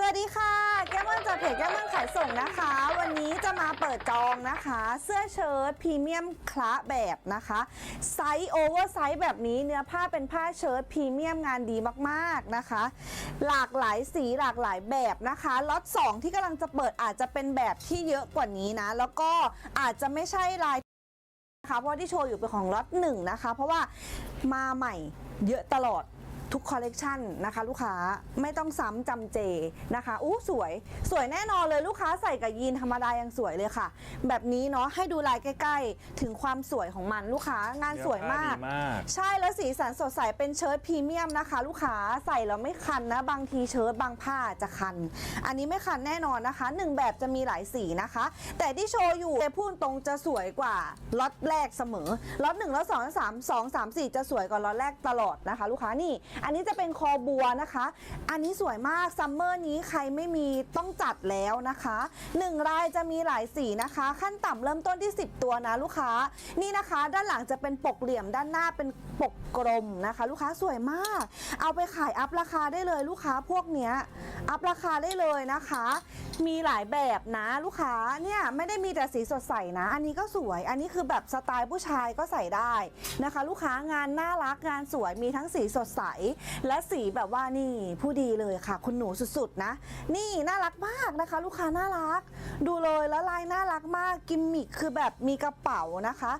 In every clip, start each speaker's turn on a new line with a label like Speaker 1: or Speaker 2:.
Speaker 1: สวัสดีค่ะ แก้มมันจากเพจแก้มมันขายส่งนะคะ วันนี้จะมาเปิดจองนะคะ เสื้อเชิ้ตพรีเมียมคละแบบนะคะ ไซส์โอเวอร์ไซส์แบบนี้เนื้อผ้าเป็นผ้าเชิ้ตพรีเมียมงานดีมากๆนะคะ หลากหลายสีหลากหลายแบบนะคะล็อต2ที่กำลังจะเปิดอาจจะเป็นแบบที่เยอะกว่านี้นะ แล้วก็อาจจะไม่ใช่ลายนะคะเพราะที่โชว์อยู่เป็นของล็อตหนึ่งนะคะ เพราะว่ามาใหม่เยอะตลอด ทุกคอลเลกชันนะคะลูกค้าไม่ต้องซ้ำจำเจนะคะอู้สวย สวยแน่นอนเลยลูกค้าใส่กับยีนธรรมดายังสวยเลยค่ะ แบบนี้เนาะให้ดูลายใกล้ ๆ ถึงความสวยของมันลูกค้างานสวยมาก
Speaker 2: เนื้อผ้าดีมาก
Speaker 1: ใช่แล้วสีสันสดใสเป็นเชิ้ตพรีเมียมนะคะ ลูกค้าใส่แล้วไม่คันนะบางทีเชิ้ตบางผ้าจะคัน อันนี้ไม่คันแน่นอนนะคะหนึ่งแบบจะมีหลายสีนะคะ แต่ที่โชว์อยู่แต่พูดตรงจะสวยกว่าล็อตแรกเสมอล็อตหนึ่งล็อตสองล็อตสามสองสามสี่จะสวยกว่าล็อตแรกตลอดนะคะ ลูกค้านี่อันนี้จะเป็นคอบัวนะคะ อันนี้สวยมากซัมเมอร์นี้ใครไม่มีต้องจัดแล้วนะคะหนึ่งรายจะมีหลายสีนะคะ ขั้นต่ำเริ่มต้นที่ 10 ตัวนะลูกค้า นี่นะคะด้านหลังจะเป็นปกเหลี่ยมด้านหน้าเป็นปกกลมนะคะ ลูกค้าสวยมาก เอาไปขายอัพราคาได้เลยลูกค้าพวกเนี้ยอัพราคาได้เลยนะคะมีหลายแบบนะลูกค้าเนี่ยไม่ได้มีแต่สีสดใสนะ อันนี้ก็สวย อันนี้คือแบบสไตล์ผู้ชายก็ใส่ได้นะคะ ลูกค้างานน่ารักงานสวยมีทั้งสีสดใสและสีแบบว่านี่ผู้ดีเลยค่ะ คุณหนูสุดๆนะ นี่น่ารักมากนะคะ ลูกค้าน่ารัก ดูเลยแล้วลายน่ารักมากกิมมิคคือแบบมีกระเป๋านะคะ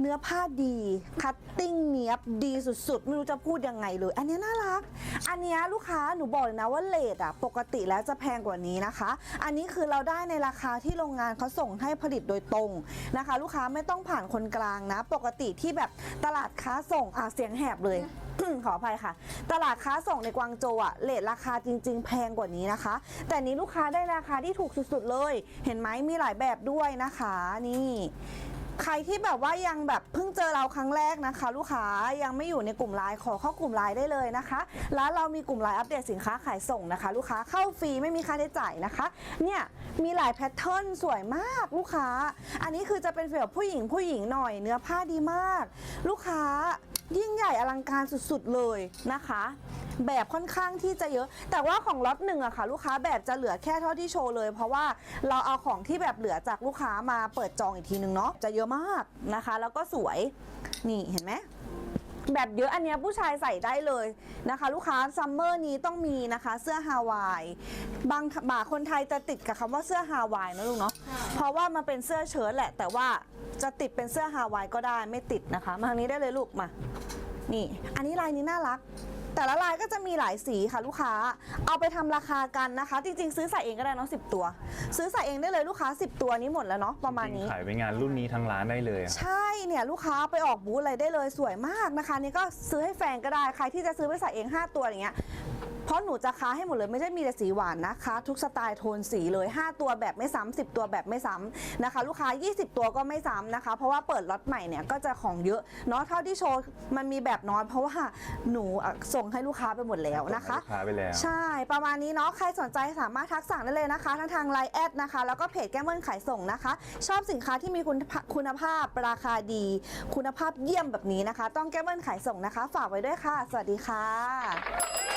Speaker 1: เนื้อผ้าดี คัตติ้งเนียบดีสุดๆ ไม่รู้จะพูดยังไงเลย อันนี้น่ารัก อันนี้ลูกค้าหนูบอกเลยนะว่าเลทอะปกติแล้วจะแพงกว่านี้นะคะ อันนี้คือเราได้ในราคาที่โรงงานเขาส่งให้ผลิตโดยตรงนะคะ ลูกค้าไม่ต้องผ่านคนกลางนะ ปกติที่แบบตลาดค้าส่งอะเสียงแหบเลย ขออภัยค่ะ ตลาดค้าส่งในกวางโจวอะเลทราคาจริง ๆ แพงกว่านี้นะคะ แต่นี้ลูกค้าได้ราคาที่ถูกสุดๆเลย เห็นไหมมีหลายแบบด้วยนะคะ นี่ ใครที่แบบว่ายังแบบเพิ่งเจอเราครั้งแรกนะคะ ลูกค้ายังไม่อยู่ในกลุ่มไลน์ขอเข้ากลุ่มไลน์ได้เลยนะคะร้านเรามีกลุ่มไลน์อัปเดตสินค้าขายส่งนะคะ ลูกค้าเข้าฟรีไม่มีค่าใช้จ่ายนะคะเนี่ยมีหลายแพทเทิร์นสวยมากลูกค้า อันนี้คือจะเป็นแบบผู้หญิงผู้หญิงหน่อยเนื้อผ้าดีมาก ลูกค้ายิ่งใหญ่อลังการสุดๆเลยนะคะ แบบค่อนข้างที่จะเยอะ แต่ว่าของล็อตหนึ่งอะค่ะ ลูกค้าแบบจะเหลือแค่เท่าที่โชว์เลย เพราะว่าเราเอาของที่แบบเหลือจากลูกค้ามาเปิดจองอีกทีนึงเนาะจะเยอะมากนะคะ แล้วก็สวยนี่เห็นไหมแบบเยอะอันเนี้ยผู้ชายใส่ได้เลยนะคะ ลูกค้าซัมเมอร์นี้ต้องมีนะคะ เสื้อฮาวายบางบ่าคนไทยจะติดกับคำว่าเสื้อฮาวายนะลูกเนาะเพราะว่ามันเป็นเสื้อเชิ้ตแหละ แต่ว่าจะติดเป็นเสื้อฮาวายก็ได้ไม่ติดนะคะ มาทางนี้ได้เลยลูกมา นี่ อันนี้ลายนี้น่ารัก แต่ละลายก็จะมีหลายสีค่ะลูกค้า เอาไปทำราคากันนะคะ จริงๆ ซื้อใส่เองก็ได้เนาะสิตัว ซื้อใส่เองได้เลยลูกค้า 10 ตัวนี้หมดแล้วเนาะประมาณนี้
Speaker 2: ขายไปงานรุ่นนี้ทั้งร้านได้เลยอะ
Speaker 1: ใช่เนี่ยลูกค้าไปออกบูธอะไรได้เลยสวยมากนะคะ นี่ก็ซื้อให้แฟนก็ได้ใครที่จะซื้อไปใส่เอง 5 ตัวอย่างเงี้ย เพราะหนูจะค้าให้หมดเลยไม่ใช่มีแต่สีหวานนะคะ ทุกสไตล์โทนสีเลย 5 ตัวแบบไม่ซ้ำ10 ตัวแบบไม่ซ้ำนะคะ ลูกค้า 20 ตัวก็ไม่ซ้ำนะคะ เพราะว่าเปิดล็อตใหม่เนี่ยก็จะของเยอะเนาะเท่าที่โชว์มันมีแบบน้อยเพราะว่าหนูอะส่งให้ลูกค้าไปหมดแล้วนะคะ
Speaker 2: ลูกค้าไปแล้ว
Speaker 1: ใช่ประมาณนี้เนาะใครสนใจสามารถทักสั่งได้เลยนะคะทั้งทางไลน์แอดนะคะ แล้วก็เพจแก้มเมินขายส่งนะคะ ชอบสินค้าที่มีคุณภาคุณภาพราคาดี คุณภาพเยี่ยมแบบนี้นะคะ ต้องแก้มเมินขายส่งนะคะ ฝากไว้ด้วยค่ะ สวัสดีค่ะ